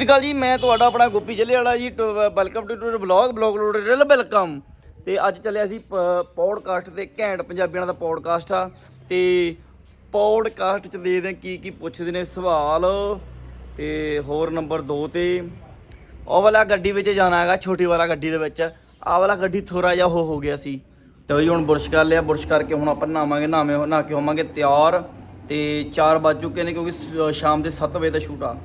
ਸਤਿ ਸ਼੍ਰੀ ਅਕਾਲ ਜੀ, ਮੈਂ ਤੁਹਾਡਾ ਆਪਣਾ Gopi Jalle Wala ji welcome to to blog blog loaded welcome ਤੇ ਅੱਜ ਚੱਲਿਆ ਸੀ ਪੌਡਕਾਸਟ ਤੇ ਘੈਂਟ ਪੰਜਾਬੀਆਂ ਦਾ ਪੌਡਕਾਸਟ ਆ। ਤੇ ਪੌਡਕਾਸਟ ਚ ਦੇਖਦੇ ਹਾਂ ਕੀ ਕੀ ਪੁੱਛਦੇ ਨੇ ਸਵਾਲ। ਤੇ ਹੋਰ ਨੰਬਰ 2 ਤੇ, ਉਹ ਵਾਲਾ ਗੱਡੀ ਵਿੱਚ ਜਾਣਾ ਹੈਗਾ, ਛੋਟੀ ਵਾਲਾ ਗੱਡੀ ਦੇ ਵਿੱਚ। ਆਹ ਵਾਲਾ ਗੱਡੀ ਥੋੜਾ ਜਿਹਾ ਹੋ ਹੋ ਗਿਆ ਸੀ। ਤੇ ਜੀ, ਹੁਣ ਬੁਰਸ਼ ਕਰ ਲਿਆ, ਬੁਰਸ਼ ਕਰਕੇ ਹੁਣ ਆਪਾਂ ਨਹਾਵਾਂਗੇ, ਨਹਾਵੇਂ ਨਹਾ ਕੇ ਹੋਵਾਂਗੇ ਤਿਆਰ। ਤੇ 4 ਵੱਜ ਚੁੱਕੇ ਨੇ ਕਿਉਂਕਿ ਸ- ਸ਼ਾਮ ਦੇ 7 ਵਜੇ ਦਾ ਸ਼ੂਟ ਆ।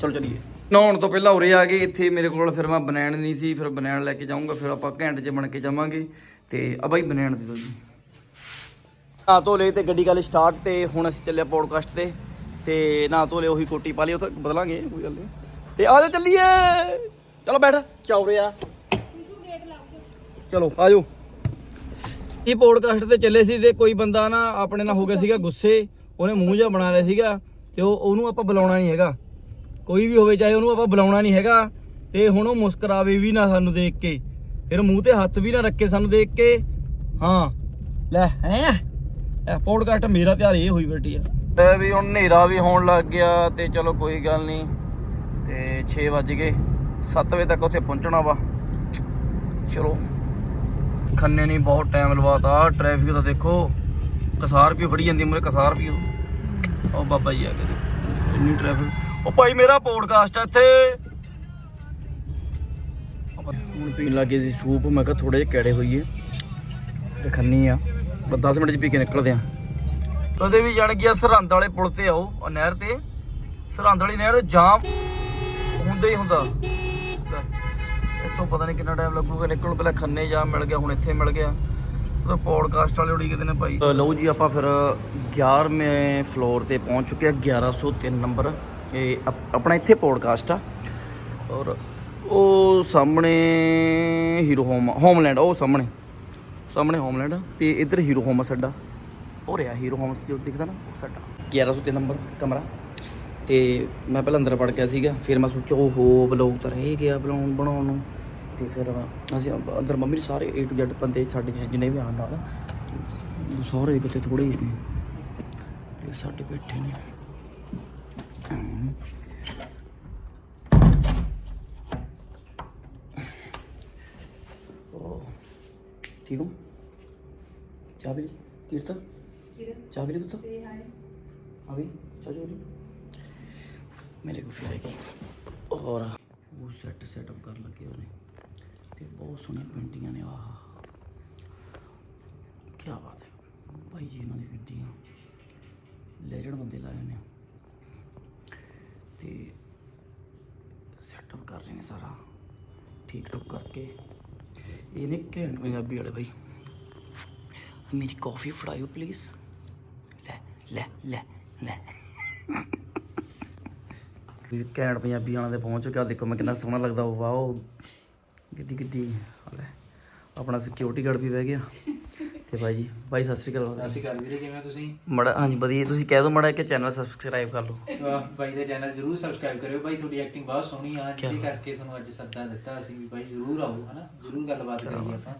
ਚਲੋ ਚਲੀਏ। ਨਹਾਉਣ ਤੋਂ ਪਹਿਲਾਂ ਉਰੇ ਆ ਗਏ, ਇੱਥੇ ਮੇਰੇ ਕੋਲ ਫਿਰ ਮੈਂ ਬਨੈਣ ਨਹੀਂ ਸੀ, ਫਿਰ ਬਨੈਣ ਲੈ ਕੇ ਜਾਊਂਗਾ, ਫਿਰ ਆਪਾਂ ਘੈਂਟ 'ਚ ਬਣ ਕੇ ਜਾਵਾਂਗੇ। ਤੇ ਆ ਬਾਈ ਬਨੈਣ ਦੇ ਦੋ ਜੀ। ਨਾ ਧੋ ਲਏ ਤੇ ਗੱਡੀ ਗੱਲ ਸਟਾਰਟ ਤੇ ਹੁਣ ਅਸੀਂ ਚੱਲੇ ਪੋਡਕਾਸਟ ਤੇ ਤੇ ਨਾ ਧੋ ਲਏ, ਉਹੀ ਕੋਟੀ ਪਾ ਲਈ ਉਹ ਬਦਲਾਂਗੇ, ਕੋਈ ਗੱਲ ਨਹੀਂ। ਤੇ ਆ ਜਾ ਚੱਲੀਏ। ਚਲੋ ਬੈਠ ਚੌਰੇ ਆ ਚਲੋ ਆਜੋ ਇਹ ਪੋਡਕਾਸਟ ਤੇ ਚੱਲੇ ਸੀ ਤੇ ਕੋਈ ਬੰਦਾ ਨਾ ਆਪਣੇ ਨਾਲ ਹੋ ਗਿਆ ਸੀਗਾ ਗੁੱਸੇ, ਉਹਨੇ ਮੂੰਹ ਜਿਹਾ ਬਣਾ ਲਿਆ ਸੀਗਾ, ਤੇ ਉਹ ਉਹਨੂੰ ਆਪਾਂ ਬੁਲਾਉਣਾ ਨਹੀਂ ਹੈਗਾ। ਕੋਈ ਵੀ ਹੋਵੇ ਚਾਹੇ ਉਹਨੂੰ ਆਪਾਂ ਬੁਲਾਉਣਾ ਨਹੀਂ ਹੈਗਾ ਤੇ ਹੁਣ ਉਹ ਮੁਸਕਰਾਵੇ ਵੀ ਨਾ ਸਾਨੂੰ ਦੇਖ ਕੇ। ਫਿਰ ਮੂੰਹ ਤੇ ਹੱਥ ਵੀ ਨਾ ਰੱਖੇ ਸਾਨੂੰ ਦੇਖ ਕੇ। ਹਾਂ ਲੈ ਹੈ? ਇਹ ਪੌਡਕਾਸਟ ਮੇਰਾ ਤਿਆਰ ਇਹ ਹੋਈ ਬੈਠੀ ਆ। ਤੇ ਵੀ ਹੁਣ ਹਨੇਰਾ ਵੀ ਹੋਣ ਲੱਗ ਗਿਆ ਤੇ ਚਲੋ ਕੋਈ ਗੱਲ ਨਹੀਂ। ਤੇ 6 ਵੱਜ ਗਏ 7 ਵਜੇ ਤੱਕ ਉੱਥੇ ਪਹੁੰਚਣਾ ਵਾ। ਚਲੋ ਖੰਨੇ ਨਹੀਂ ਬਹੁਤ ਟਾਈਮ ਲਵਾਤਾ ਟ੍ਰੈਫਿਕ ਦਾ ਦੇਖੋ ਕਸਾਰ ਵੀ ਫੜੀ ਜਾਂਦੀ ਮੂਰੇ ਕਸਾਰ ਵੀ ਉਹ ਬਾਬਾ ਜੀ ਆ ਕੇ ਦੇਖੋ, ਇੰਨੀ ਟ੍ਰੈਫਿਕ ਉਹ ਭਾਈ ਮੇਰਾ ਪੋਡਕਾਸਟ ਆ ਇੱਥੇ। ਹੁਣ ਪੀਣ ਲੱਗੇ ਸੀ ਸੂਪ ਮੈਂ ਕਿਹਾ ਥੋੜੇ ਜਿਹਾ ਕੈੜੇ ਹੋਈਏ। ਤੇ ਖੰਨੀ ਆ। ਬਸ 10 ਮਿੰਟ ਚ ਪੀ ਕੇ ਨਿਕਲਦੇ ਆ। ਕਦੇ ਵੀ ਜਾਣ ਗਿਆ ਸਰਹੰਦ ਵਾਲੇ ਪੁਲ ਤੇ ਆਓ ਆ ਨਹਿਰ ਤੇ। ਸਰਹੰਦ ਵਾਲੀ ਨਹਿਰ ਤੇ ਜਾਮ ਹੁੰਦਾ ਹੀ ਹੁੰਦਾ। ਇੱਥੋਂ ਪਤਾ ਨਹੀਂ ਕਿੰਨਾ ਟਾਈਮ ਲੱਗੂਗਾ ਨਿਕਲਣ ਪਹਿਲਾਂ ਖੰਨੇ ਜਾ ਮਿਲ ਗਿਆ ਹੁਣ ਇੱਥੇ ਮਿਲ ਗਿਆ। ਉਹ ਪੌਡਕਾਸਟ ਵਾਲੇ ਉਡੀ ਕਿਤੇ ਨੇ ਭਾਈ। ਲਓ ਜੀ ਆਪਾਂ ਫਿਰ 11ਵੇਂ ਫਲੋਰ ਤੇ ਪਹੁੰਚ ਚੁੱਕੇ ਆ 1103 ਨੰਬਰ ਇਹ ਆਪਣਾ ਇੱਥੇ ਪੋਡਕਾਸਟ ਆ। ਔਰ ਉਹ ਸਾਹਮਣੇ ਹੀਰੋ ਹੋਮ ਹੋਮਲੈਂਡ ਉਹ ਸਾਹਮਣੇ। ਸਾਹਮਣੇ ਹੋਮਲੈਂਡ ਆ ਤੇ ਇੱਧਰ ਹੀਰੋ ਹੋਮ ਆ ਸਾਡਾ। ਉਹ ਰਿਹਾ ਹੀਰੋ ਹੋਮਸ ਜੋ ਦਿਖਦਾ ਨਾ, ਉਹ ਸਾਡਾ। 1103 ਨੰਬਰ ਕਮਰਾ। ਤੇ ਮੈਂ ਪਹਿਲਾਂ ਅੰਦਰ ਵੜ ਗਿਆ ਸੀਗਾ, ਫਿਰ ਮੈਂ ਸੋਚਿਆ ਉਹ ਹੋ ਬਲੌਗ ਤਾਂ ਰਹਿ ਗਿਆ ਬਣਾਉਣ ਬਣਾਉਣ ਨੂੰ। ਤੇ ਫਿਰ ਅਸੀਂ ਅੰਦਰ ਮੰਮੀ ਨੇ ਸਾਰੇ A to Z ਬੰਦੇ ਸਾਡੇ ਜਿੰਨੇ ਵੀ ਆਉਣ ਨਾਲ ਤੇ ਸਾਰੇ ਕਿਤੇ ਥੋੜੇ ਜਿਹੇ ਨੇ। ਤੇ ਸਾਡੇ ਬੈਠੇ ਨੇ। तो ठीक हूँ चाह भी ली कीर्ता चाह भी ली पुत्र अभी चाह जो मेरे को फिर आएगी और वो सेट सेटअप कर लगे उन्हें तो बहुत सोहनी पेंटिंगा ने आह क्या बात है भाई जी इन्होंने पेंटिंगा लेजेंड बंदे लाए उन्हें ਸੈਟਅਪ ਕਰ ਰਹੇ ਨੇ ਸਾਰਾ। ਠੀਕ ਠਾਕ ਕਰਕੇ। ਇਹ ਨੇ ਘੈਂਟ ਪੰਜਾਬੀ ਵਾਲੇ ਬਾਈ। ਮੇਰੀ ਕਾਫੀ ਫੜਾਇਓ ਪਲੀਜ਼ ਲੈ ਲੈ ਲੈ ਲੈ। ਵੀ ਘੈਂਟ ਪੰਜਾਬੀ ਵਾਲਿਆਂ ਦੇ ਪਹੁੰਚ ਚੁੱਕਿਆ। ਦੇਖੋ ਮੈਂ ਕਿੰਨਾ ਸੋਹਣਾ ਲੱਗਦਾ। ਉਹ ਵਾਓ। ਗੱਡੀ ਗੱਡੀ ਲੈ। ਆਪਣਾ ਸਿਕਿਉਰਿਟੀ ਗਾਰਡ ਵੀ ਬਹਿ ਗਿਆ। ਤੇ ਭਾਈ ਜੀ ਭਾਈ ਸਤਿ ਸ਼੍ਰੀ ਅਕਾਲ ਅਸੀਂ ਕਰ ਵੀਰੇ ਕਿਵੇਂ ਤੁਸੀਂ? ਮੜਾ ਹਾਂਜੀ ਵਧੀਆ। ਤੁਸੀਂ ਕਹਿ ਦਿਓ ਮੜਾ ਕਿ ਚੈਨਲ ਸਬਸਕ੍ਰਾਈਬ ਕਰ ਲਓ। ਵਾਹ ਬਾਈ ਦਾ ਚੈਨਲ ਜਰੂਰ ਸਬਸਕ੍ਰਾਈਬ ਕਰਿਓ। ਬਾਈ ਤੁਹਾਡੀ ਐਕਟਿੰਗ ਬਹੁਤ ਸੋਹਣੀ ਆ ਜਿਹਦੇ ਕਰਕੇ ਤੁਹਾਨੂੰ ਅੱਜ ਸੱਦਾ ਦਿੱਤਾ ਅਸੀਂ ਵੀ ਬਾਈ ਜਰੂਰ ਆਓ ਹਨਾ? ਜਰੂਰ ਗੱਲਬਾਤ ਕਰੀਏ ਆਪਾਂ।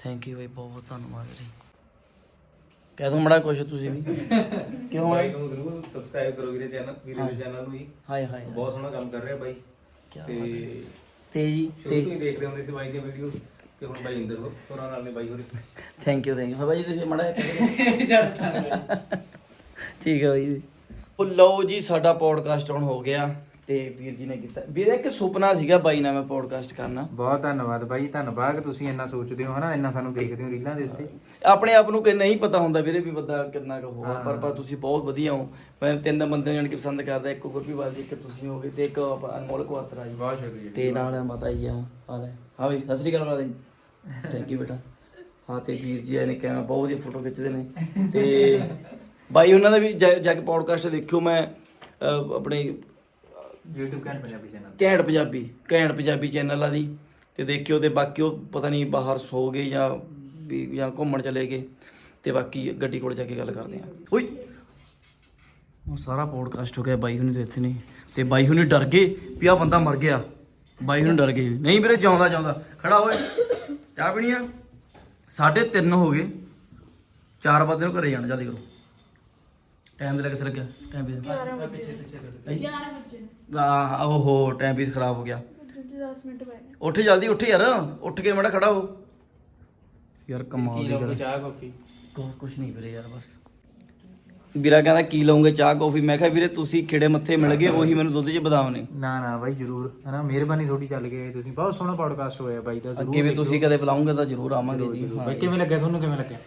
ਥੈਂਕ ਯੂ ਭਾਈ ਬਹੁਤ ਬਹੁਤ ਧੰਨਵਾਦ ਜੀ ਕਹਿ ਦਿਓ ਮੜਾ ਕੁਛ ਤੁਸੀਂ ਵੀ। ਕਿਉਂ ਬਾਈ ਹੈ? ਨੂੰ ਜ਼ਰੂਰ ਸਬਸਕ੍ਰਾਈਬ ਕਰੋ ਵੀਰੇ ਚੈਨਲ ਵੀਰੇ ਦੇ ਚੈਨਲ ਨੂੰ ਹੀ ਹਾਏ ਹਾਏ ਬਹੁਤ ਸੋਹਣਾ ਕੰਮ ਕਰ ਰਿਹਾ ਬਾਈ ਕਿਆ ਤੇ ਤੇ ਜੀ ਸ਼ੁਰੂ ਤੇ ਹੀ ਦੇਖਦੇ ਹੁੰਦੇ ਸੀ ਬਾਈ ਦੀਆਂ ਵੀਡੀਓ ਤੇ ਹੁਣ ਬਾਈ ਇੰਦਰ ਹੋਰਾਂ ਨਾਲ ਨੇ ਬਾਈ ਹੋਰੇ। Thank you thank you Baba ji ਤੁਸੀਂ ਮੜਾ ਠੀਕ ਹੈ ਬਾਈ ਜੀ। ਉਹ ਲਓ ਜੀ ਸਾਡਾ ਪੋਡਕਾਸਟ ਹੁਣ ਹੋ ਗਿਆ ਤੇ ਵੀਰ ਜੀ ਨੇ ਕੀਤਾ। ਵੀਰ ਇੱਕ ਸੁਪਨਾ ਸੀਗਾ ਬਾਈ ਨਾਲ ਮੈਂ ਪੋਡਕਾਸਟ ਕਰਨਾ। ਬਹੁਤ ਧੰਨਵਾਦ ਬਾਈ ਧੰਨਵਾਦ। ਤੁਸੀਂ ਇੰਨਾ ਸੋਚਦੇ ਹੋ ਹਨਾ ਇੰਨਾ ਸਾਨੂੰ ਦੇਖਦੇ ਹੋ ਰੀਲਾਂ ਦੇ ਉੱਤੇ। ਆਪਣੇ ਆਪ ਨੂੰ ਕਿ ਨਹੀਂ ਪਤਾ ਹੁੰਦਾ ਵੀਰੇ ਵੀ ਬੰਦਾ ਕਿੰਨਾ ਕੁ ਹੋਆ ਪਰ ਪਰ ਤੁਸੀਂ ਬਹੁਤ ਵਧੀਆ ਹੋ। ਮੈਂ ਤਿੰਨ ਬੰਦੇ ਜਾਣ ਕੇ ਪਸੰਦ ਕਰਦਾ ਇੱਕ ਗੁਰਪ੍ਰੀਤ ਜੀ ਇੱਕ ਤੁਸੀਂ ਹੋਗੇ ਤੇ ਇੱਕ ਅਨਮੋਲ ਕੁਆਤਰਾ ਜੀ। ਬਹੁਤ ਸ਼ੁਕਰੀਆ। ਤੇ ਨਾਲ ਮਾਤਾ ਜੀ ਆ ਹਾਂ ਬਈ ਸਤਿ ਸ੍ਰੀ ਅਕਾਲ ਮਾਤਾ ਜੀ। ਥੈਂਕ ਯੂ ਬੇਟਾ। ਹਾਂ ਤੇ ਵੀਰ ਜੀ ਨੇ ਕਿਹਾ ਬਹੁਤ ਵਧੀਆ ਫੋਟੋ ਖਿੱਚਦੇ ਨੇ। ਤੇ ਬਾਈ ਉਹਨਾਂ ਦਾ ਵੀ ਜਾ ਜਾ ਕੇ ਪੌਡਕਾਸਟ ਦੇਖਿਓ ਮੈਂ ਅਹ, ਆਪਣੇ YouTube ਕੈਨ ਪੰਜਾਬੀ ਚੈਨਲ ਘੈਂਟ ਪੰਜਾਬੀ ਘੈਂਟ ਪੰਜਾਬੀ ਚੈਨਲ ਆ ਦੀ। ਤੇ ਦੇਖਿਓ ਤੇ ਬਾਕੀ ਉਹ ਪਤਾ ਨਹੀਂ ਬਾਹਰ ਸੋ ਗਏ ਜਾਂ ਵੀ ਜਾਂ ਘੁੰਮਣ ਚਲੇ ਗਏ। ਤੇ ਬਾਕੀ ਗੱਡੀ ਕੋਲ ਜਾ ਕੇ ਗੱਲ ਕਰਦੇ ਆ ਓਏ! ਉਹ ਸਾਰਾ ਪੋਡਕਾਸਟ ਹੋ ਗਿਆ ਬਾਈ ਹੁਣੀ ਤੇ ਇੱਥੇ ਨਹੀਂ। ਤੇ ਬਾਈ ਹੁਣੀ ਡਰ ਗਏ ਵੀ ਆ ਬੰਦਾ ਮਰ ਗਿਆ। ਬਾਈ ਹੁਣੀ ਡਰ ਗਏ। ਨਹੀਂ ਵੀਰੇ ਜਿਉਂਦਾ ਜਿਉਂਦਾ ਖੜਾ ਹੋਏ ਚਾਹ ਪੀਣੀ ਆ? ਸਾਢੇ ਤਿੰਨ ਹੋ ਗਏ। 4 ਵਜੇ ਨੂੰ ਘਰੇ ਜਾਣਾ ਜਲਦੀ ਕਰੋ। ਟਾਈਮ ਦੇ ਕਿੱਥੇ ਲੱਗਿਆ। ਟਾਈਮ ਪੀਸ 11 ਵਜੇ। ਪਿੱਛੇ ਕਰ 11 ਵਜੇ। ਆ ਓਹੋ ਟਾਈਮ ਪੀਸ ਖਰਾਬ ਹੋ ਗਿਆ। 10 ਮਿੰਟ ਪਏ ਨੇ। ਉੱਠ ਜਲਦੀ ਉੱਠ ਯਾਰ। ਉੱਠ ਕੇ ਮੜਾ ਖੜਾ ਹੋ। ਯਾਰ ਕਮਾਲ ਕੀ ਦੀ ਗੱਲ। ਚਾਹ ਕਾਫੀ? ਕੁਛ ਨਹੀਂ ਵੀਰੇ ਯਾਰ ਬਸ। ਵੀਰਾ ਕਹਿੰਦਾ ਕੀ ਲਓਗੇ ਚਾਹ ਕੌਫੀ? ਮੈਂ ਕਿਹਾ ਵੀਰੇ ਤੁਸੀਂ ਖਿੜੇ ਮੱਥੇ ਮਿਲ ਗਏ ਉਹੀ ਮੈਨੂੰ ਦੁੱਧ 'ਚ ਬਦਾਮ ਨੇ। ਨਾ ਨਾ ਬਾਈ ਜਰੂਰ। ਹਨਾ ਮਿਹਰਬਾਨੀ ਥੋੜੀ ਚੱਲ ਗਏ ਤੁਸੀਂ। ਬਹੁਤ ਸੋਹਣਾ ਪੋਡਕਾਸਟ ਹੋਇਆ ਬਾਈ ਦਾ ਅੱਗੇ ਵੀ ਤੁਸੀਂ ਕਦੇ ਬੁਲਾਉਂਗੇ ਤਾਂ ਜ਼ਰੂਰ ਆਵਾਂਗੇ ਜੀ ਬਾਈ ਕਿਵੇਂ ਲੱਗਿਆ ਤੁਹਾਨੂੰ ਕਿਵੇਂ ਲੱਗਿਆ?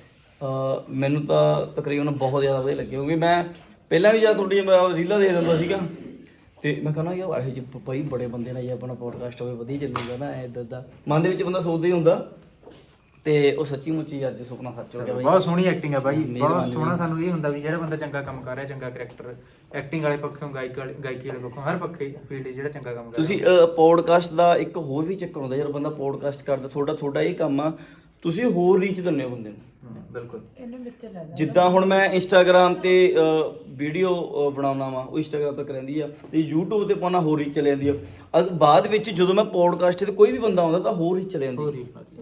ਅਹ ਮੈਨੂੰ ਤਾਂ ਤਕਰੀਬਨ ਬਹੁਤ ਜ਼ਿਆਦਾ ਵਧੀਆ ਲੱਗਿਆ ਕਿਉਂਕਿ ਮੈਂ ਪਹਿਲਾਂ ਵੀ ਜਦ ਤੁਹਾਡੀ ਰੀਲਾਂ ਦੇ ਦਿੰਦਾ ਸੀਗਾ ਤੇ ਮੈਂ ਕਹਿੰਦਾ ਯਾਰ ਇਹੋ ਜਿਹੇ ਭਾਈ ਬੜੇ ਬੰਦੇ ਨਾਲ ਜੇ ਆਪਣਾ ਪੋਡਕਾਸਟ ਹੋਵੇ ਵਧੀਆ ਚੱਲੂਗਾ ਨਾ ਐਦਾਂ ਦਾ ਮਨ ਦੇ ਵਿੱਚ ਬੰਦਾ ਸੋਚਦਾ ਹੀ ਹੁੰਦਾ। ਤੇ ਉਹ ਸੱਚੀ ਮੁੱਚੀ ਅੱਜ ਸੁਪਨਾ ਸੱਚ ਹੋ ਗਿਆ ਬਾਈ। ਬਹੁਤ ਸੋਹਣੀ ਐਕਟਿੰਗ ਹੈ ਬਾਈ ਬਹੁਤ ਮਿਹਰਬਾਨੀ ਸੋਹਣਾ ਸਾਨੂੰ ਇਹ ਹੁੰਦਾ ਵੀ ਜਿਹੜਾ ਬੰਦਾ ਚੰਗਾ ਕੰਮ ਕਰ ਰਿਹਾ ਚੰਗਾ ਕਰੈਕਟਰ ਐਕਟਿੰਗ ਵਾਲੇ ਪੱਖੋਂ ਗਾਇਕ ਵਾਲੇ ਗਾਇਕੀ ਵਾਲੇ ਪੱਖੋਂ ਹਰ ਪੱਖੇ ਫੀਲਡ ਜਿਹੜਾ ਚੰਗਾ ਕੰਮ ਕਰ ਤੁਸੀਂ ਪੋਡਕਾਸਟ ਦਾ ਇੱਕ ਹੋਰ ਵੀ ਚੱਕਰ ਹੁੰਦਾ ਯਾਰ ਬੰਦਾ ਪੋਡਕਾਸਟ ਕਰਦਾ ਤੁਹਾਡਾ ਤੁਹਾਡਾ ਇਹ ਕੰਮ ਆ ਤੁਸੀਂ ਹੋਰ ਰੀਚ ਦਿੰਦੇ ਹੋ ਬੰਦੇ ਨੂੰ। ਬਿਲਕੁਲ। ਜਿੱਦਾਂ ਹੁਣ ਮੈਂ ਇੰਸਟਾਗ੍ਰam ਤੇ ਵੀਡੀਓ ਬਣਾਉਣਾ ਵਾ ਉਹ ਇੰਸਟਾਗ੍ਰam ਤੱਕ ਰਹਿੰਦੀ ਆ ਤੇ YouTube ਤੇ ਪਾਉਣਾ ਹੋਰ ਰੀਚ ਚਲੇ ਜਾਂਦੀ ਆ। ਅਗ ਬਾਅਦ ਵਿੱਚ ਜਦੋਂ ਮੈਂ ਪੋਡਕਾਸਟ ਤੇ ਕੋਈ ਵੀ ਬੰਦਾ ਆਉਂਦਾ ਤਾਂ ਹੋਰ ਰੀਚ ਚਲੇ ਜਾਂਦੀ ਹੋਰ ਹੀ ਬਸ।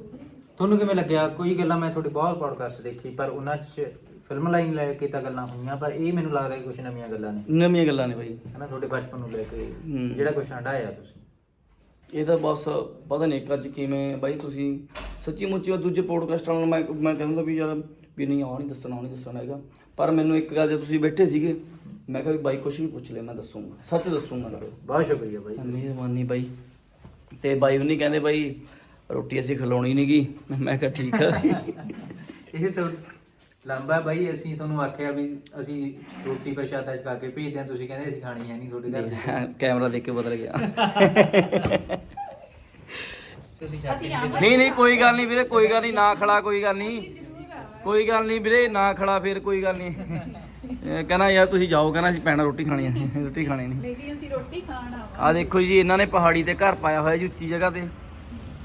ਤੁਹਾਨੂੰ ਕਿਵੇਂ ਲੱਗਿਆ? ਕੋਈ ਗੱਲਾਂ ਮੈਂ ਤੁਹਾਡੀ ਬਹੁਤ ਪੋਡਕਾਸਟ ਦੇਖੀ ਪਰ ਉਹਨਾਂ 'ਚ ਫਿਲਮ ਲਾਈਨ ਲੈ ਕੇ ਤਾਂ ਗੱਲਾਂ ਹੋਈਆਂ ਪਰ ਇਹ ਮੈਨੂੰ ਲੱਗਦਾ ਕਿ ਕੁਝ ਨਵੀਆਂ ਗੱਲਾਂ ਨੇ। ਨਵੀਆਂ ਗੱਲਾਂ ਨੇ ਬਾਈ। ਹਨਾ ਤੁਹਾਡੇ ਬਚਪਨ ਨੂੰ ਲੈ ਕੇ। ਜਿਹੜਾ ਕੁਝ ਹੰਡਾਇਆ ਤੁਸੀਂ। ਇਹ ਤਾਂ ਬਸ ਪਤਾ ਨਹੀਂ ਅੱਜ ਕਿਵੇਂ ਬਾਈ ਤੁਸੀਂ ਸੱਚੀ ਮੁੱਚੀ ਉਹ ਦੂਜੇ ਪੋਡਕਾਸਟ ਵਾਲਿਆਂ ਨੂੰ ਮੈਂ ਮੈਂ ਕਹਿੰਦਾ ਵੀ ਯਾਰ ਵੀ ਨਹੀਂ ਆਹ ਨਹੀਂ ਦੱਸਣਾ ਆਹ ਨਹੀਂ ਦੱਸਣਾ ਹੈਗਾ। ਪਰ ਮੈਨੂੰ ਇੱਕ ਗੱਲ ਜੇ ਤੁਸੀਂ ਬੈਠੇ ਸੀਗੇ ਮੈਂ ਕਿਹਾ ਵੀ ਬਾਈ ਕੁਝ ਵੀ ਪੁੱਛ ਲੈ ਮੈਂ ਦੱਸੂਗਾ। ਸੱਚ ਦੱਸੂਗਾ। ਨਾਲੇ ਬਹੁਤ ਸ਼ੁਕਰੀਆ ਬਾਈ ਮਿਹਰਬਾਨੀ ਬਾਈ। ਤੇ ਬਾਈ ਨਹੀਂ ਕਹਿੰਦੇ ਬਾਈ ਰੋਟੀ ਅਸੀਂ ਖਿਲਾਉਣੀ ਨਹੀਂਗੀ ਮੈਂ ਕਿਹਾ ਠੀਕ ਆ। ਇਹ ਤਾਂ ਲੰਬਾ ਬਾਈ ਅਸੀਂ ਤੁਹਾਨੂੰ ਆਖਿਆ ਵੀ ਅਸੀਂ ਰੋਟੀ ਪ੍ਰਸ਼ਾਦਾ ਛਕਾ ਕੇ ਭੇਜਦੇ ਹਾਂ ਤੁਸੀਂ ਕਹਿੰਦੇ ਅਸੀਂ ਖਾਣੀ ਹੈ ਨਹੀਂ ਤੁਹਾਡੇ ਘਰ। ਕੈਮਰਾ ਦੇਖ ਕੇ ਬਦਲ ਗਿਆ। ਤੁਸੀਂ ਨਹੀਂ ਨਹੀਂ ਕੋਈ ਗੱਲ ਨਹੀਂ ਵੀਰੇ ਕੋਈ ਗੱਲ ਨਹੀਂ ਨਾ ਖੜਾ ਕੋਈ ਗੱਲ ਨਹੀਂ। ਕੋਈ ਗੱਲ ਨਹੀਂ ਵੀਰੇ ਨਾ ਖੜਾ ਫੇਰ ਕੋਈ ਗੱਲ ਨਹੀਂ। ਇਹ ਕਹਿੰਦਾ ਯਾਰ ਤੁਸੀਂ ਜਾਓ ਕਹਿੰਦਾ ਅਸੀਂ ਪੈਣਾ ਰੋਟੀ ਖਾਣੀ ਹੈ ਰੋਟੀ ਖਾਣੀ ਨਹੀਂ ਲੇਕਿਨ ਅਸੀਂ ਰੋਟੀ ਖਾਣ ਆਵਾਂ ਆ ਦੇਖੋ ਜੀ ਇਹਨਾਂ ਨੇ ਪਹਾੜੀ ਤੇ ਘਰ ਪਾਇਆ ਹੋਇਆ ਜੀ ਉੱਚੀ ਜਗ੍ਹਾ ਤੇ।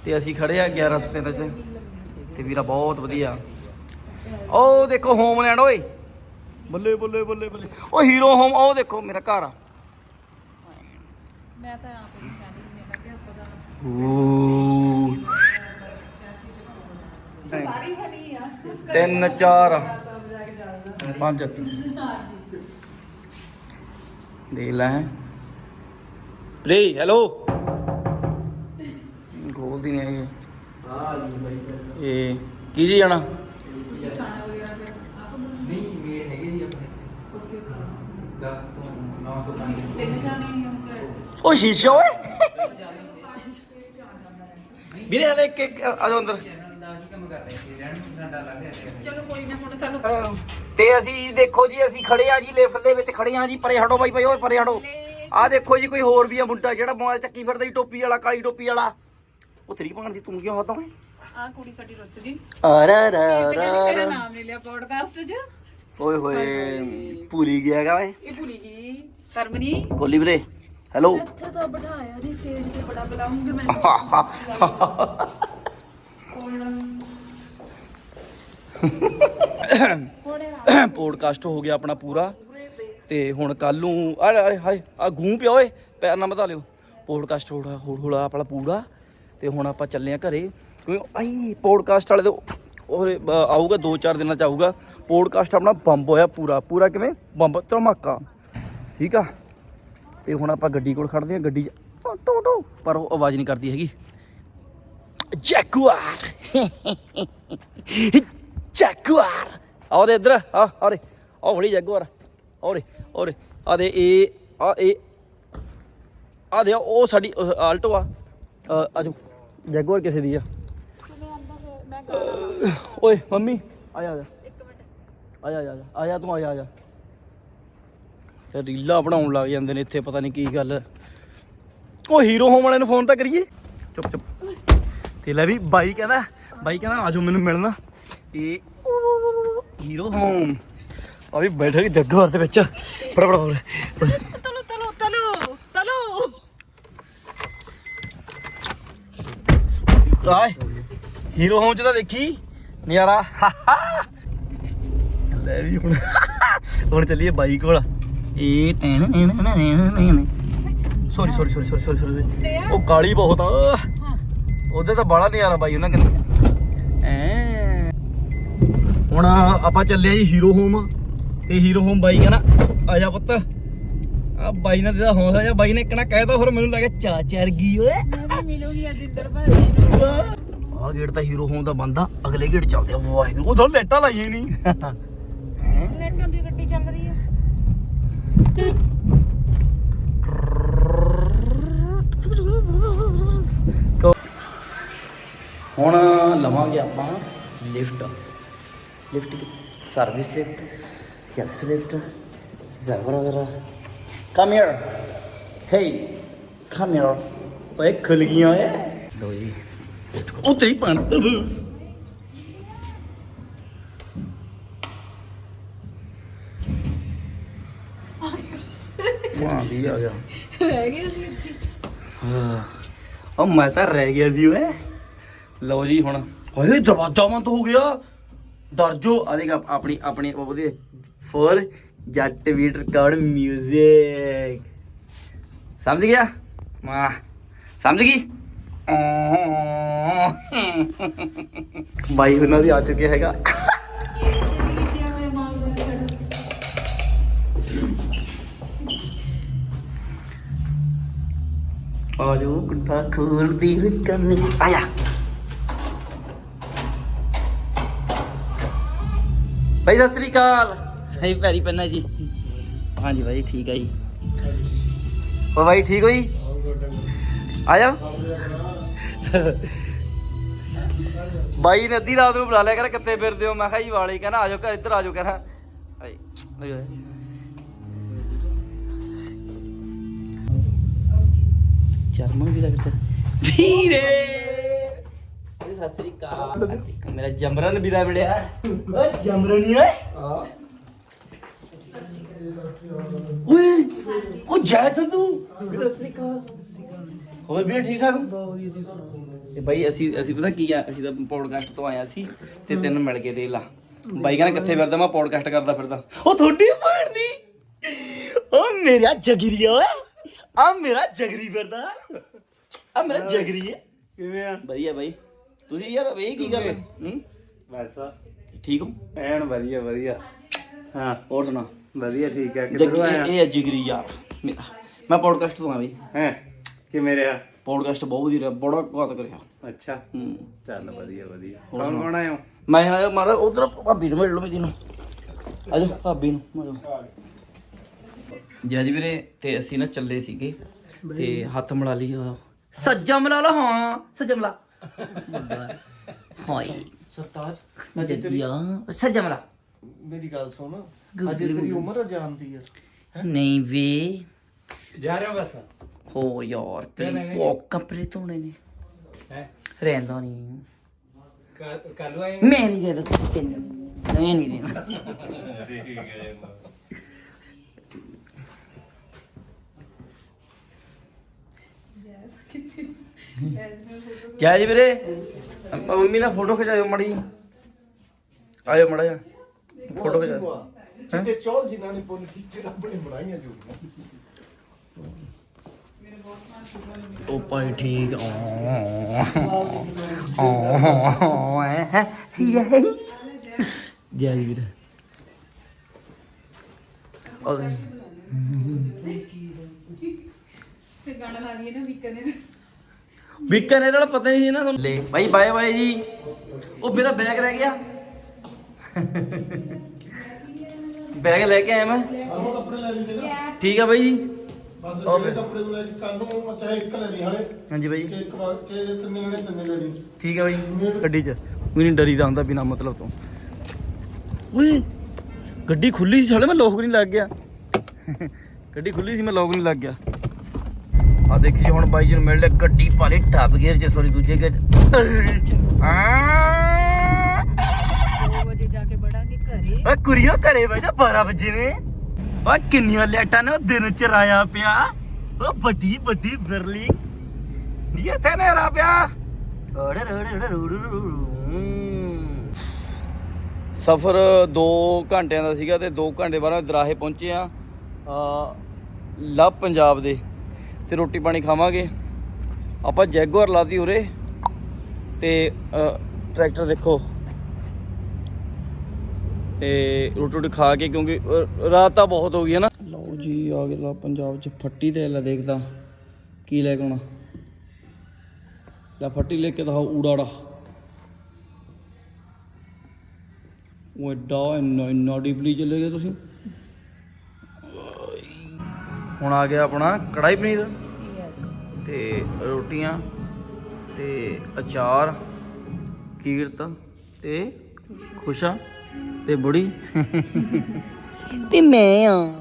ਤੇ ਅਸੀਂ ਖੜੇ ਆ 11 ਰਸਤੇ ਤੇ ਤੇ ਵੀਰਾ ਬਹੁਤ ਵਧੀਆ। ਉਹ ਦੇਖੋ ਹੋਮਲੈਂਡ ਓਏ। ਬੱਲੇ ਬੱਲੇ ਬੱਲੇ ਬੱਲੇ। ਉਹ ਹੀਰੋ ਹੋਮ ਉਹ ਦੇਖੋ ਮੇਰਾ ਘਰ ਆ। ਮੈਂ ਤਾਂ ਆਪ ਹੀ ਕਹਿੰਦੀ ਮੈਂ ਕਿਹਾ ਪਤਾ ਓ ਸਾਰੀ ਫਨੀ ਆ ਤਿੰਨ ਚਾਰ। ਪੰਜ। ਦੇਖ ਲੈ। ਰੇ ਹੈਲੋ। ਗੋਲਦੀ ਨੇ ਇਹ ਹਾਂ ਜੀ ਬਾਈ ਇਹ ਕੀ ਜੀ ਜਾਣਾ? ਤੁਸੀਂ ਖਾਣਾ ਵਗੈਰਾ ਫਿਰ ਆਪ ਬਣਾਉਂਦੇ ਨਹੀਂ ਮੇਡ ਹੈਗੇ ਜੀ ਆਪਣੇ। ਓਕੇ 10 ਤੋਂ 9 ਤੋਂ 5 ਤਿੰਨ ਜਾਣੇ ਹੀ ਹੋ ਫਲੈਟ 'ਚ ਉਹ ਸ਼ੀਸ਼ਾ ਓਏ। ਵੀਰੇ ਹਲੇ ਇੱਕ ਇੱਕ ਆ ਜਾਓ ਅੰਦਰ। ਚਲੋ ਕੋਈ ਨਾ ਹੁਣ ਸਾਨੂੰ ਤੇ ਅਸੀਂ ਦੇਖੋ ਜੀ ਅਸੀਂ ਖੜੇ ਆ ਜੀ ਲਿਫਟ ਦੇ ਵਿੱਚ ਖੜੇ ਆ ਜੀ ਪਰੇ ਹਟੋ ਬਾਈ ਬਾਈ ਓਏ ਪਰੇ ਹਟੋ। ਆ ਦੇਖੋ ਜੀ ਕੋਈ ਹੋਰ ਵੀ ਆ ਮੁੰਡਾ ਜਿਹੜਾ ਮੋਬਾਈਲ ਚੱਕੀ ਫਿਰਦਾ ਜੀ ਟੋਪੀ ਵਾਲਾ ਕਾਲੀ ਟੋਪੀ ਵਾਲਾ। ਉਹ ਤੇਰੀ ਭਾਣ ਦੀ ਤੂੰ ਕਿਉਂ ਹੱਥਾਂ ਓਏ ਆ ਕੁੜੀ ਸਾਡੀ ਰੁੱਸ ਗਈ ਅਰੇ ਰੇ ਤੇ ਕਹਿੰਦੀ ਮੇਰਾ ਨਾਮ ਨਹੀਂ ਲਿਆ ਪੋਡਕਾਸਟ 'ਚ। ਓਏ ਹੋਏ ਭੁੱਲੀ ਗਿਆ ਹੈਗਾ ਓਏ। ਇਹ ਭੁੱਲੀ ਜੀ ਕਰਮਨੀ ਕੋਲੀ ਵੀਰੇ ਹੈਲੋ। ਇੱਥੇ ਤਾਂ ਬਿਠਾਇਆ ਨਹੀਂ ਸਟੇਜ ਤੇ ਬੜਾ ਬੁਲਾਉਂਗੇ ਮੈਂ। ਕੋੜੇ ਪੋਡਕਾਸਟ ਹੋ? ਗਿਆ ਆਪਣਾ ਪੂਰਾ। ਤੇ ਹੁਣ ਕੱਲ ਨੂੰ ਆ ਹਾਏ ਆ ਗੂੰ ਪਿਆ ਓਏ। ਪੈਰ ਨਾ ਵਧਾ ਲਿਓ। ਪੋਡਕਾਸਟ ਹੋੜਾ ਹੋੜਾ ਆਪਣਾ ਪੂਰਾ। ਤੇ ਹੁਣ ਆਪਾਂ ਚੱਲੇ ਆ ਘਰੇ। ਕਿਉਂਕਿ ਆਈ ਪੋਡਕਾਸਟ ਵਾਲੇ ਦੇ ਉਹ ਅ, ਆਊਗਾ 2-4 ਦਿਨਾਂ ਚ ਆਊਗਾ। ਪੋਡਕਾਸਟ ਆਪਣਾ ਬੰਬ ਹੋਇਆ ਪੂਰਾ। ਪੂਰਾ ਕਿਵੇਂ? ਬੰਬ ਧਮਾਕਾ। ਠੀਕ ਆ? ਤੇ ਹੁਣ ਆਪਾਂ ਗੱਡੀ ਕੋਲ ਖੜਦੇ ਆ। ਗੱਡੀ 'ਚ ਟੂ ਟੂ ਪਰ ਉਹ ਆਵਾਜ਼ ਨਹੀਂ ਕਰਦੀ ਹੈਗੀ। ਜੈਗੁਆਰ ਜੈਗੁਆਰ ਆਓ ਦੇ ਇੱਧਰ। ਆ ਆ ਰੇ ਆ ਹੌਲੀ ਜੈਗੁਆਰ ਔਰੇ ਔਰੇ ਆ ਦੇ। ਇਹ ਆ ਇਹ। ਆ ਦੇ ਉਹ ਸਾਡੀ ਆਲਟੋ ਆ। ਆਜੋ ਜੈਗੁਆਰ ਕਿਸੇ ਦੀ ਆ? ਓਏ ਮੰਮੀ ਆ ਜਾ ਆ ਜਾ। ਆ ਜਾ ਆ ਜਾ ਆ ਜਾ। ਤੂੰ ਆ ਜਾ ਆ ਜਾ। ਤੇ ਰੀਲਾ ਬਣਾਉਣ ਲੱਗ ਜਾਂਦੇ ਨੇ ਇੱਥੇ ਪਤਾ ਨਹੀਂ ਕੀ ਗੱਲ। ਉਹ ਹੀਰੋ ਹੋਮ ਵਾਲੇ ਨੂੰ ਫੋਨ ਤਾਂ ਕਰੀਏ। ਚੁੱਪ ਚੁੱਪ। ਤੇ ਲੈ ਵੀ ਬਾਈ ਕਹਿੰਦਾ ਬਾਈ ਕਹਿੰਦਾ ਆਜੋ ਮੈਨੂੰ ਮਿਲਣਾ। ਇਹ ਹੀਰੋ ਹੋਮ। ਆ ਵੀ ਬੈਠੇ ਜੱਗਵਾਰ ਦੇ ਵਿੱਚ। ਫੜ ਫੜ ਫੜ। ਆਏ ਹੀਰੋ ਹੋਮ ਚ ਤਾਂ ਦੇਖੀ ਨਜ਼ਾਰਾ ਲੈ ਵੀ ਹੁਣ ਹੁਣ ਚੱਲੀਏ ਬਾਈ ਕੋਲ ਇਹ ten sorry sorry sorry sorry sorry ਉਹ ਕਾਲੀ ਬਹੁਤ ਆ ਉਹਦੇ ਤਾਂ ਬੜਾ ਨਜ਼ਾਰਾ ਬਾਈ ਉਹਨਾਂ ਕਹਿੰਦੇ ਐ ਹੁਣ ਆਪਾਂ ਚੱਲੇ ਆ ਜੀ ਹੀਰੋ ਹੋਮ ਤੇ ਹੀਰੋ ਹੋਮ ਬਾਈ ਕਹਿੰਦਾ ਆ ਜਾ ਪੁੱਤ ਆ ਬਾਈ ਨੇ ਦੇਦਾ ਹੌਸਲਾ ਜਾਂ ਬਾਈ ਨੇ ਕਹਿਣਾ ਕਹਿਤਾ ਫਿਰ ਮੈਨੂੰ ਲੱਗਾ ਚਾ ਚਰ ਗਈ ਓਏ ਮੈਂ ਵੀ ਮਿਲੂੰਗੀ ਅੱਜ ਇੰਦਰ ਭਾਜੀ ਨੂੰ ਆ ਗੇਟ ਤਾਂ ਹੀਰੋ ਹੋਮ ਦਾ ਬੰਦਾ ਅਗਲੇ ਗੇਟ ਚੱਲਦੇ ਆ। ਵਾਹਿਗੁਰੂ ਉਹ ਤਾਂ ਲੈਟਾਂ ਲਾਈਆਂ ਨਹੀਂ। ਲੈਟਾਂ ਦੀ ਗੱਡੀ ਚੱਲ ਰਹੀ ਆ। ਹੁਣ ਲਵਾਂਗੇ ਆਪਾਂ lift. Lift service lift gas lift ਜ਼ਬਰ ਵਗੈਰਾ। Come here hey come here ਓਏ ਖੁੱਲ ਗਈਆਂ ਓਏ। ਲੋ ਜੀ ਪਣ ਵਾਹ ਵੀ ਆ ਗਿਆ। ਰਹਿ ਗਏ ਅਸੀਂ ਇੱਥੇ। ਹਾਂ। ਉਹ ਮੈਂ ਤਾਂ ਰਹਿ ਗਿਆ ਸੀ ਓਏ। ਲਓ ਜੀ ਹੁਣ। ਓਏ ਦਰਵਾਜ਼ਾ ਬੰਦ ਹੋ ਗਿਆ। ਦਰਜੋ ਆ ਦੇਖ ਆਪ- ਆਪਣੀ ਆਪਣੀ ਉਹਦੇ ਫੋਰ ਜੱਟ ਵੀਟ ਰਿਕਾਰਡ 뮤직 ਸਮਝ ਗਿਆ? ਵਾਹ। ਸਮਝ ਗਈ? ਬਾਈ ਉਹਨਾਂ ਦੀ ਆ ਚੁੱਕਿਆ ਹੈਗਾ। ਆਜੋ ਕੁੱਤਾ ਖੋਲਦੀ ਰਕਨੀ ਆਇਆ। ਭਾਈ ਸਤਿ ਸ੍ਰੀ ਅਕਾਲ। ਹੈ ਪੈਰੀ ਪੰਨਾ ਜੀ। ਹਾਂਜੀ ਭਾਈ ਠੀਕ ਆ ਜੀ। ਹੋ ਭਾਈ ਠੀਕ ਹੋਈ ਆਇਆ। ਬਾਈ ਨੇ ਅੱਧੀ ਰਾਤ ਨੂੰ ਬੁਲਾ ਲਿਆ ਕਰ ਕਿੱਥੇ ਫਿਰਦੇ ਹੋ? ਮੈਂ ਕਿਹਾ ਜੀ ਵਾਲੇ ਕਹਿੰਦਾ ਆਜੋ ਘਰ ਇੱਧਰ ਆਜੋ ਕਹਿੰਦਾ। ਚਰਮਨ ਵੀ ਲੱਗਦਾ ਵੀਰੇ! ਸਤਿ ਸ੍ਰੀ ਅਕਾਲ। ਮੇਰਾ ਜਮਰਨ ਵੀਰਾ ਮਿਲਿਆ। ਓਏ ਜਮਰਨ ਹੀ ਓਏ ਓਏ ਉਹ ਜੈ ਸੰਧੂ? ਸਤਿ ਸ੍ਰੀ ਅਕਾਲ। ਹੋਰ ਵੀਰੇ ਠੀਕ ਠਾਕ? ਤੇ ਬਾਈ ਅਸੀਂ ਅਸੀਂ ਪਤਾ ਕੀ ਆ ਅਸੀਂ ਤਾਂ ਪੋਡਕਾਸਟ ਤੋਂ ਆਇਆ ਸੀ ਤੇ ਤੈਨੂੰ ਮਿਲ ਕੇ ਦੇ ਲਾ। ਬਾਈ ਕਹਿੰਦਾ ਕਿੱਥੇ ਫਿਰਦਾ ਮੈਂ ਪੋਡਕਾਸਟ ਕਰਦਾ ਫਿਰਦਾ। ਉਹ ਤੁਹਾਡੀ ਭੈਣ ਦੀ? ਉਹ ਮੇਰਾ ਜਗਰੀਆ ਓਏ। ਆ ਮੇਰਾ ਜਗਰੀ ਫਿਰਦਾ। ਆ ਮੇਰਾ ਜਗਰੀ ਹੈ ਕਿਵੇਂ ਆ? ਵਧੀਆ ਬਾਈ। ਤੁਸੀਂ ਯਾਰ ਇਹ ਕੀ ਕਰ ਰਹੇ? ਹੂੰ? ਬਸ। ਠੀਕ ਹੋ? ਐਨ ਵਧੀਆ ਵਧੀਆ। ਹਾਂ। ਹੋਰ ਸੁਣਾ? ਵਧੀਆ ਠੀਕ ਹੈ ਕਿੱਧਰੋਂ ਇਹ ਆਇਆ? ਇਹ ਹੈ ਜਿਗਰੀ ਯਾਰ। ਮੇਰਾ ਮੈਂ ਪੋਡਕਾਸਟ ਤੋਂ ਆ ਬਈ। ਹੈ? ਕਿਵੇਂ ਰਿਹਾ? ਪੋਡਕਾਸਟ ਬਹੁਤ ਵਧੀਆ ਰਿਹਾ ਬੜਾ ਘਾਤ ਕਰਿਆ ਅੱਛਾ। ਹੂੰ। ਚੱਲ ਵਧੀਆ ਵਧੀਆ। ਕੌਣ। ਕੌਣ ਆਇਆ ਮੈਂ ਆਇਆ ਮਾਰਾ ਉਧਰ ਭਾਬੀ ਨੂੰ ਮਿਲ ਲਓ ਮੇਰੀ ਨੂੰ ਆਜੋ ਭਾਬੀ ਨੂੰ ਮਿਲੋ ਜੱਜ ਵੀਰੇ ਤੇ ਅਸੀਂ ਨਾ ਚੱਲੇ ਸੀਗੇ ਤੇ ਹੱਥ ਮਿਲਾ ਲਈ ਆ। ਸੱਜਾ ਮਿਲਾ ਲਾ ਹਾਂ ਸੱਜਾ ਮਿਲਾ। ਹਾਏ। ਸਰਤਾਜ ਜੱਜੀਆ ਸੱਜਾ ਮਿਲਾ। ਮੇਰੀ ਗੱਲ ਸੁਣ ਅਜੇ ਤੇਰੀ। ਉਮਰ ਜਾਣਦੀ ਆ ਨਹੀਂ ਵੇ। ਜਾ ਰਹੇ ਹੋ ਬਸ। ਹੋ ਯਾਰ ਪਲੀਜ਼। ਬਹੁਤ ਕੱਪੜੇ ਧੋਣੇ ਨੇ। ਹੈ? ਰਹਿੰਦਾ ਨਹੀਂ ਕੱਲ ਆਏ ਮੈਂ ਨਹੀਂ ਜਾਂਦਾ ਤੈਨੂੰ ਮੈਂ ਨਹੀਂ ਰਹਿਣਾ ਠੀਕ ਹੈ ਕਿਆ ਜੀ ਵੀਰੇ ਮੰਮੀ ਨਾਲ ਫੋਟੋ ਖਿਚਾਇਓ ਮੜੀ ਆਇਓ ਮੜਾ ਜਾ ਫੋਟੋ ਖਿਚਾ ਜਿੱਤੇ ਚੌਲ ਜਿਨ੍ਹਾਂ ਨੇ ਪੁੰਨ ਕੀਤੇ ਆਪਣੇ ਬਣਾਈਆਂ ਜੁੜੀਆਂ ਉਹ ਭਾਈ ਠੀਕ ਓ ਹੈ ਯੇ ਜੈ ਜੀ ਵੀਰੇ ਓਏ ਫਿਰ ਗਾਣਾ ਲਾ ਦਈਏ ਨਾ ਵੀਕਨੇ ਬੀਕਾਨੇਰ ਵਾਲਾ ਪਤਾ ਨਹੀਂ ਸੀ ਨਾ ਤੁਹਾਨੂੰ ਲੈ ਭਾਈ ਬਾਏ ਬਾਏ ਜੀ ਉਹ ਮੇਰਾ ਬੈਗ ਰਹਿ ਗਿਆ ਬੈਗ ਲੈ ਕੇ ਆਇਆ ਮੈਂ ਠੀਕ ਆ ਬਾਈ ਜੀ ਬਸ ਜਿਹੜੇ ਕੱਪੜੇ ਤੂੰ ਲੈ ਕੇ ਕੱਲ ਨੂੰ ਚਾਹੇ ਇੱਕ ਲੈ ਲਈ ਹਾਲੇ। ਹਾਂਜੀ ਬਾਈ। ਚਾਹੇ ਇੱਕ ਵਾਰ ਚਾਹੇ ਤਿੰਨੇ ਲੈਣੇ ਤਿੰਨੇ ਲੈ ਲਈ ਠੀਕ ਹੈ ਬਾਈ ਗੱਡੀ 'ਚ। ਕੋਈ ਨਹੀਂ ਡਰੀਦਾ ਹੁੰਦਾ ਬਿਨਾ ਮਤਲਬ ਤੋਂ। ਓਏ ਗੱਡੀ ਖੁੱਲੀ ਸੀ ਸਾਲੇ ਮੈਂ ਲੋਕ ਨਹੀਂ ਲੱਗ ਗਿਆ। ਗੱਡੀ ਖੁੱਲੀ ਸੀ ਮੈਂ ਲੋਕ ਨਹੀਂ ਲੱਗ ਗਿਆ। ਆ ਦੇਖੀ ਹੁਣ ਬਾਈ ਜੀ ਨੂੰ ਮਿਲ ਲਿਆ ਗੱਡੀ ਪਾਲੇ ਟੱਪ ਗੇਅਰ 'ਚ ਸੋਰੀ ਦੂਜੇ ਗੇਅਰ 'ਚ। ਆ 2 ਵਜੇ ਜਾ ਕੇ ਬੜਾਂਗੇ ਘਰੇ। ਓਏ ਕੁੜੀਓ ਘਰੇ ਬਹਿ ਜਾ 12 ਵਜੇ ਨੇ। ਓਏ ਕਿੰਨੀਆਂ ਲੈਟਾਂ ਨੇ ਉਹ ਦਿਨ ਚ ਰਾਇਆ ਪਿਆ। ਓ ਵੱਡੀ ਵੱਡੀ ਬਿਰਲੀ। ਨੀ ਇੱਥੇ ਨੇ ਰਾ ਪਿਆ ਸਫਰ 2 ਘੰਟਿਆਂ ਦਾ ਸੀਗਾ ਤੇ 2 ਘੰਟੇ ਬਾਅਦ ਦਰਾਹੇ ਪਹੁੰਚੇ ਆ ਆ ਲਵ ਪੰਜਾਬ ਦੇ। ਤੇ ਰੋਟੀ ਪਾਣੀ ਖਾਵਾਂਗੇ। ਆਪਾਂ ਜੈਗੁਆਰ ਲਾਤੀ ਉਰੇ। ਤੇ ਟਰੈਕਟਰ ਦੇਖੋ। ਤੇ ਰੋਟੀ ਰੋਟੀ ਖਾ ਕੇ ਕਿਉਂਕਿ ਅ, ਰਾਤ ਤਾਂ ਬਹੁਤ ਹੋ ਗਈ ਹੈ ਨਾ। ਲਓ ਜੀ ਆ ਗਿਆ ਪੰਜਾਬ ਚ ਫੱਟੀ ਤੇ ਲੈ ਦੇਖਦਾ ਕੀ ਲੈ ਕੇ ਆਉਣਾ। ਲੈ ਫੱਟੀ ਲੈ ਕੇ ਦਿਖਾਓ ਊੜਾੜਾ ਉਹ ਐਡਾ ਇੰਨਾ ਇੰਨਾ ਡੀਪਲੀ ਚਲੇ ਗਏ ਤੁਸੀਂ। ਹੁਣ ਆ ਗਿਆ ਆਪਣਾ ਕੜਾਈ ਪਨੀਰ। ਤੇ ਰੋਟੀਆਂ ਤੇ ਅਚਾਰ ਕੀਰਤ ਤੇ ਖੁਸ਼ਾ। ਤੇ ਬੁੜੀ? ਤੇ ਮੈਂ ਆ।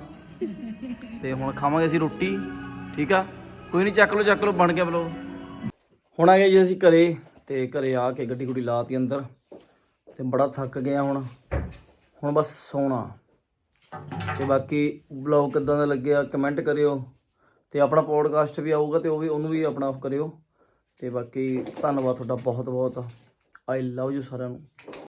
ਤੇ ਹੁਣ ਖਾਵਾਂਗੇ ਅਸੀਂ ਰੋਟੀ ਠੀਕ ਆ? ਕੋਈ ਨਹੀਂ ਚੱਕ ਲਓ ਚੱਕ ਲਓ ਬਣ ਗਿਆ ਬਲੋ ਹੁਣ ਆ ਗਏ ਜੀ ਅਸੀਂ ਘਰੇ ਤੇ ਘਰੇ ਆ ਕੇ ਗੱਡੀ ਗੁੱਡੀ ਲਾਤੀ ਅੰਦਰ ਤੇ ਬੜਾ ਥੱਕ ਗਿਆ ਹੁਣ। ਹੁਣ ਬਸ ਸੌਣਾ। ਤੇ ਬਾਕੀ ਬਲੌਗ ਕਿਦਾਂ ਦਾ ਲੱਗਿਆ ਕਮੈਂਟ ਕਰਿਓ। ਤੇ ਆਪਣਾ ਪੋਡਕਾਸਟ ਵੀ ਆਊਗਾ ਤੇ ਉਹ ਵੀ ਉਹਨੂੰ ਵੀ ਆਪਣਾ ਕਰਿਓ। ਤੇ ਬਾਕੀ ਧੰਨਵਾਦ ਤੁਹਾਡਾ ਬਹੁਤ ਬਹੁਤ ਆਈ ਲਵ ਯੂ ਸਾਰਿਆਂ ਨੂੰ।